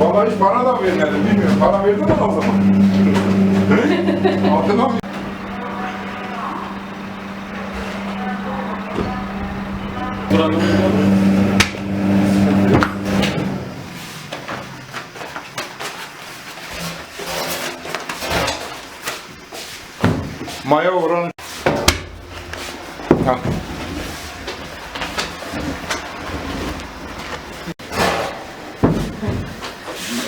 Vallahi hiç bana da vermedi, bilmiyorum. Para verdi mi o zaman? Hatırlamıyorum. Maya oranı... Ha.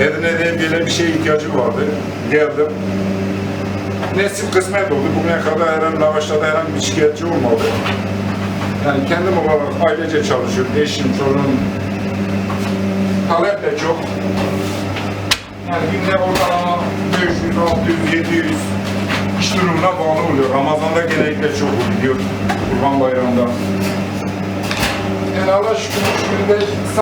Edirne'de böyle bir şeye ihtiyacım vardı. Geldim. Nesip kısmet oldu. Bugüne kadar herhangi lavaşlarda herhangi bir şikayetçi olmadı. Yani kendim olarak ailece çalışıyorum. Eşim, çocuğum. Talep de çok. Yani günde ortalama 500, 600, 700 iş durumuna bağlı oluyor. Ramazan'da genellikle çok oluyor. Kurban Bayramı'nda. Yani Allah şükür, şükür de